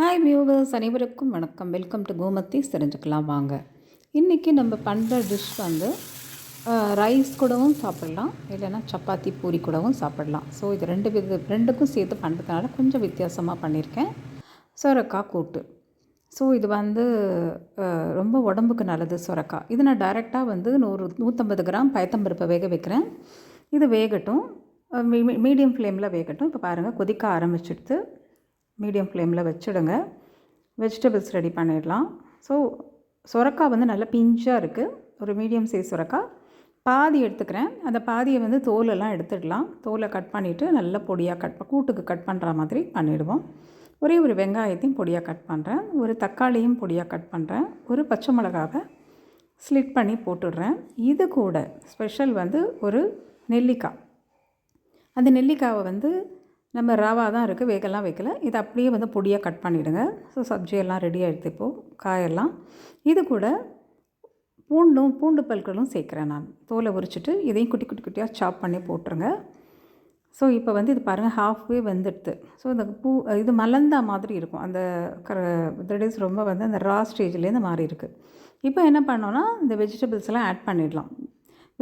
Hi viewers அனைவருக்கும் வணக்கம். Welcome to கோமத்தி தெரிஞ்சுக்கலாம் வாங்க. இன்றைக்கி நம்ம பண்ணுற டிஷ் வந்து ரைஸ் கூடவும் சாப்பிட்லாம். இல்லைன்னா சப்பாத்தி பூரி கூடவும் சாப்பிட்லாம். ஸோ இது ரெண்டு வித ரெண்டுக்கும் சேர்த்து பண்ணுறதுனால கொஞ்சம் வித்தியாசமாக பண்ணியிருக்கேன் சொரக்காய் கூட்டு. ஸோ இது வந்து ரொம்ப உடம்புக்கு நல்லது சொரக்காய். இது நான் டைரெக்டாக வந்து நூறு நூற்றம்பது கிராம் பயத்தம்பருப்பை வேக வைக்கிறேன். இது வேகட்டும். மீடியம் ஃப்ளேமில் வேகட்டும். இப்போ பாருங்கள் கொதிக்க ஆரம்பிச்சிடுது. மீடியம் ஃப்ளேமில் வச்சுடுங்க. வெஜிடபிள்ஸ் ரெடி பண்ணிடலாம். ஸோ சுரக்காய் வந்து நல்லா பிஞ்சாக இருக்குது ஒரு மீடியம் சைஸ் சுரக்காய் பாதி எடுத்துக்கிறேன். அந்த பாதியை வந்து தோலெல்லாம் எடுத்துடலாம். தோலை கட் பண்ணிவிட்டு நல்லா பொடியாக கட் கூட்டுக்கு கட் பண்ணுற மாதிரி பண்ணிவிடுவோம் ஒரே ஒரு வெங்காயத்தையும் பொடியாக கட் பண்ணுறேன் ஒரு தக்காளியும் பொடியாக கட் பண்ணுறேன் ஒரு பச்சை மிளகாவை ஸ்லிட் பண்ணி போட்டுடுறேன். இது கூட ஸ்பெஷல் வந்து ஒரு நெல்லிக்காய். அந்த நெல்லிக்காவை வந்து நம்ம ராவா தான் இருக்குது வேகலாம் வைக்கல. இதை அப்படியே வந்து பொடியாக கட் பண்ணிவிடுங்க ஸோ சப்ஜியெல்லாம் ரெடி எடுத்துப்போ காயெல்லாம். இது கூட பூண்டும் பூண்டு பல்களும் சேர்க்குறேன் நான். தோலை உரிச்சிட்டு இதையும் குட்டி குட்டி குட்டியாக சாப் பண்ணி போட்டுருங்க. ஸோ இப்போ வந்து இது பாருங்கள் ஹாஃப்வே வெந்துடுது. ஸோ இந்த பூ இது மலர்ந்தா மாதிரி இருக்கும். அந்த கர தட் ரொம்ப வந்து அந்த ரா ஸ்டேஜ்லேருந்து மாறி இருக்குது இப்போ என்ன பண்ணோன்னா இந்த வெஜிடபிள்ஸ் எல்லாம் ஆட் பண்ணிடலாம்.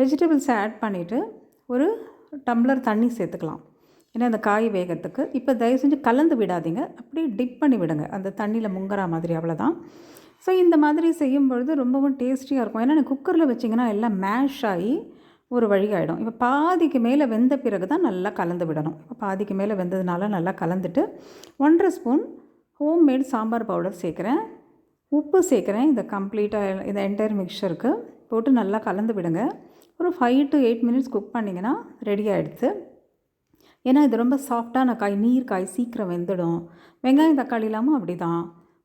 வெஜிடபிள்ஸை ஆட் பண்ணிவிட்டு ஒரு டம்ளர் தண்ணி சேர்த்துக்கலாம். ஏன்னா அந்த காய் வேகத்துக்கு. இப்போ தயவு செஞ்சு கலந்து விடாதீங்க. அப்படியே டிப் பண்ணி விடுங்க. அந்த தண்ணியில் முங்குற மாதிரி அவ்வளோதான் ஸோ இந்த மாதிரி செய்யும் பொழுது ரொம்பவும் டேஸ்டியாக இருக்கும். ஏன்னா குக்கரில் வச்சிங்கன்னா எல்லாம் மேஷ் ஆகி ஒரு வழி ஆகிடும் இப்போ பாதிக்கு மேலே வெந்த பிறகு தான் நல்லா கலந்து விடணும். இப்போ பாதிக்கு மேலே வெந்ததுனால நல்லா கலந்துட்டு ஒன்றரை ஸ்பூன் ஹோம்மேட் சாம்பார் பவுடர் சேர்க்குறேன். உப்பு சேர்க்குறேன். இந்த கம்ப்ளீட்டாக இந்த என்டையர் மிக்சருக்கு போட்டு நல்லா கலந்து விடுங்க. ஒரு five to eight minutes cook பண்ணிங்கன்னா ரெடி ஆகிடுது ஏன்னா இது ரொம்ப சாஃப்டான காய் நீர் காய் சீக்கிரம் வெந்துடும். வெங்காயம் தக்காளி இல்லாமல் அப்படி தான்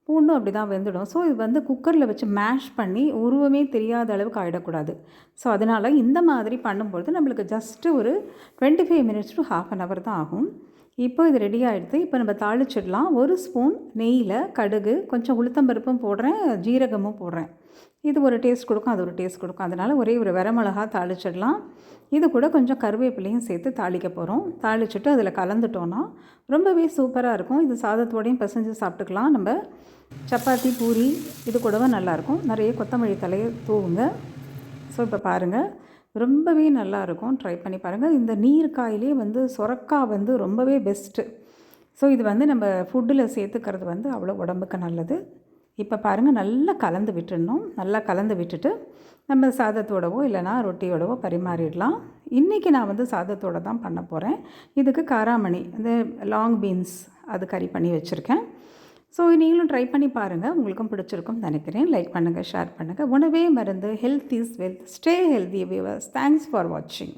பூண்டும் அப்படி தான் வெந்துடும். ஸோ இது வந்து குக்கரில் வச்சு மேஷ் பண்ணி உருவமே தெரியாத அளவுக்கு ஆகிடக்கூடாது ஸோ அதனால் இந்த மாதிரி பண்ணும்பொழுது நம்மளுக்கு ஜஸ்ட்டு ஒரு twenty five minutes to half an hour தான் ஆகும். இப்போ இது ரெடி ஆகிடுது இப்போ நம்ம தாளிச்சிடலாம். ஒரு ஸ்பூன் நெய்யில் கடுகு கொஞ்சம் உளுத்தம்பருப்பும் போடுறேன் ஜீரகமும் போடுறேன். இது ஒரு டேஸ்ட் கொடுக்கும் அது ஒரு டேஸ்ட் கொடுக்கும். அதனால் ஒரே ஒரு வரமிளகா தாளிச்சிடலாம். இது கூட கொஞ்சம் கருவேப்பிலையும் சேர்த்து தாளிக்க போகிறோம் தாளிச்சிட்டு அதில் கலந்துட்டோன்னா ரொம்பவே சூப்பராக இருக்கும். இது சாதத்தோடையும் பிசைஞ்சு சாப்பிட்டுக்கலாம். நம்ம சப்பாத்தி பூரி இது கூடவும் நல்லாயிருக்கும் நிறைய கொத்தமல்லி தலையை தூவுங்க. ஸோ இப்போ பாருங்கள் ரொம்பவே நல்லாயிருக்கும். ட்ரை பண்ணி பாருங்கள் இந்த நீர்க்காயிலே வந்து சுரக்கா வந்து ரொம்பவே பெஸ்ட்டு ஸோ இது வந்து நம்ம ஃபுட்டில் சேர்த்துக்கிறது வந்து அவ்வளோ உடம்புக்கு நல்லது. இப்போ பாருங்கள் நல்லா கலந்து விட்டுடணும். நல்லா கலந்து விட்டுட்டு நம்ம சாதத்தோடவோ இல்லைனா ரொட்டியோடவோ பரிமாறிடலாம். இன்றைக்கி நான் வந்து சாதத்தோட தான் பண்ண போகிறேன் இதுக்கு காராமணி இந்த லாங் பீன்ஸ் அது கறி பண்ணி வச்சுருக்கேன். ஸோ நீங்களும் ட்ரை பண்ணி பாருங்கள் உங்களுக்கும் பிடிச்சிருக்கும் நினைக்கிறேன். லைக் பண்ணுங்கள் ஷேர் பண்ணுங்கள் உணவே மருந்து health is wealth stay healthy viewers thanks for வாட்சிங்